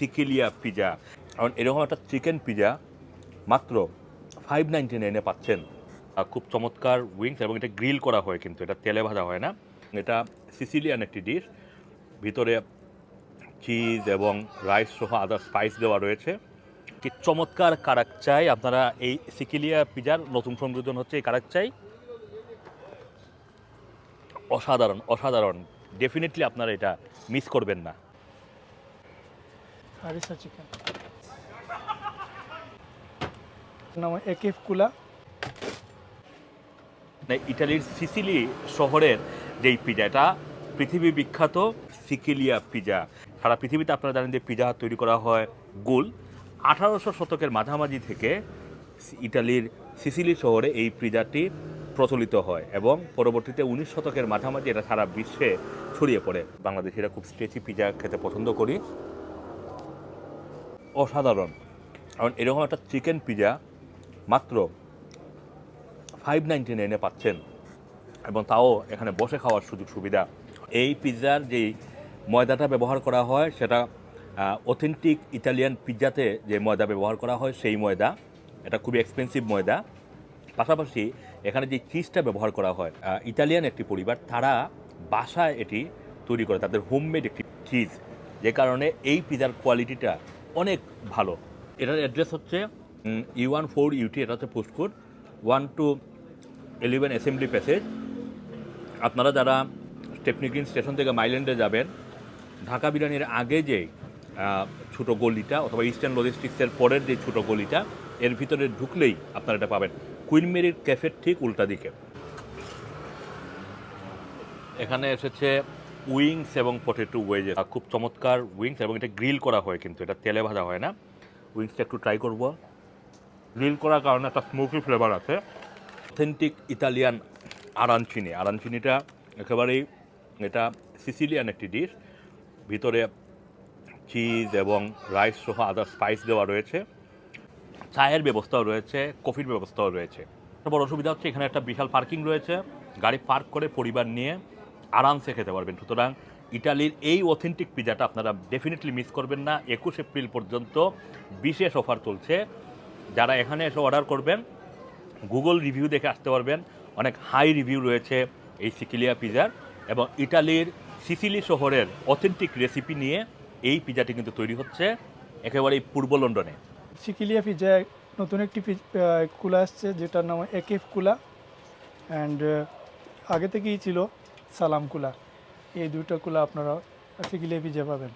সিকিলিয়া pizza. কারণ এরকম একটা চিকেন পিজা মাত্র ফাইভ নাইনটি নাইনে পাচ্ছেন। খুব চমৎকার উইংস এবং এটা গ্রিল করা হয় কিন্তু, এটা তেলে ভাজা হয় না। এটা সিসিলিয়ান একটি ডিশ ভিতরে চিজ এবং রাইস সহ আদার স্পাইস দেওয়া রয়েছে। কি চমৎকার কারাক চাই আপনারা এই সিকিলিয়া পিজার নতুন সংযোজন হচ্ছে এই কারাক চাই অসাধারণ অসাধারণ। ডেফিনেটলি আপনারা এটা মিস করবেন না। হারিসা চিকেন। ইটালির সিসিলি শহরের যেই পিজা, এটা পৃথিবী বিখ্যাত সিকিলিয়া পিজা। সারা পৃথিবীতে আপনারা জানেন যে পিজা তৈরি করা হয় গোল। আঠারোশো শতকের মাঝামাঝি থেকে ইটালির সিসিলি শহরে এই পিজাটি প্রচলিত হয় এবং পরবর্তীতে উনিশ শতকের মাঝামাঝি এটা সারা বিশ্বে ছড়িয়ে পড়ে। বাংলাদেশিরা খুব স্টেচি পিজা খেতে পছন্দ করি। অসাধারণ। কারণ এরকম একটা চিকেন পিজা মাত্র ফাইভ নাইনটি নাইনে পাচ্ছেন এবং তাও এখানে বসে খাওয়ার সুযোগ সুবিধা। এই পিৎজার যেই ময়দাটা ব্যবহার করা হয়, সেটা অথেন্টিক ইটালিয়ান পিৎজাতে যে ময়দা ব্যবহার করা হয়, সেই ময়দা, এটা খুবই এক্সপেন্সিভ ময়দা। পাশাপাশি এখানে যে চিজটা ব্যবহার করা হয় ইটালিয়ান একটি পরিবার, তারা বাসায় এটি তৈরি করে, তাদের হোমমেড একটি চিজ যে কারণে এই পিৎজার কোয়ালিটিটা অনেক ভালো। এটার অ্যাড্রেস হচ্ছে ইউ ওয়ান ফোর ইউটি এটা হচ্ছে postcode one two eleven assembly passage আপনারা যারা স্টেপনিগ্রিন স্টেশন থেকে মাইল্যান্ডে যাবেন, ঢাকা বিরিয়ানির আগে যে ছোটো গলিটা অথবা ইস্টার্ন লজিস্টিক্সের পরের যে ছোটো গলিটা, এর ভিতরে ঢুকলেই আপনারা এটা পাবেন। কুইন মেরির ক্যাফের ঠিক উল্টা দিকে। এখানে এসেছে উইংস এবং পটেটো ওয়েজেস খুব চমৎকার উইংস এবং এটা গ্রিল করা হয় কিন্তু, এটা তেলে ভাজা হয় না। উইংসটা একটু ট্রাই করব। গ্রিল করার কারণে একটা স্মোকি ফ্লেভার আছে। অথেন্টিক ইতালিয়ান আরানচিনি আরানচিনিটা একেবারেই এটা সিসিলিয়ান একটি ডিশ ভিতরে চিজ এবং রাইস সহ আদার স্পাইস দেওয়া রয়েছে। চায়ের ব্যবস্থাও রয়েছে কফির ব্যবস্থাও রয়েছে। বড় অসুবিধা হচ্ছে এখানে একটা বিশাল পার্কিং রয়েছে। গাড়ি পার্ক করে পরিবার নিয়ে আরামসে খেতে পারবেন। সুতরাং ইটালির এই অথেন্টিক পিজাটা আপনারা ডেফিনেটলি মিস করবেন না। একুশ এপ্রিল পর্যন্ত বিশেষ অফার চলছে। যারা এখানে এসে অর্ডার করবেন গুগল রিভিউ দেখে আসতে পারবেন। অনেক হাই রিভিউ রয়েছে এই সিকিলিয়া পিজার এবং ইটালির সিসিলি শহরের অথেন্টিক রেসিপি নিয়ে এই পিজাটি কিন্তু তৈরি হচ্ছে একেবারেই পূর্ব লন্ডনে। সিকিলিয়া পিজা নতুন একটি কুলা আসছে, যেটার নাম একেফ কুলা অ্যান্ড আগে থেকেই ছিল সালাম কুলা। এই দুটো কুলা আপনারা সিকিলিয়া যে পাবেন।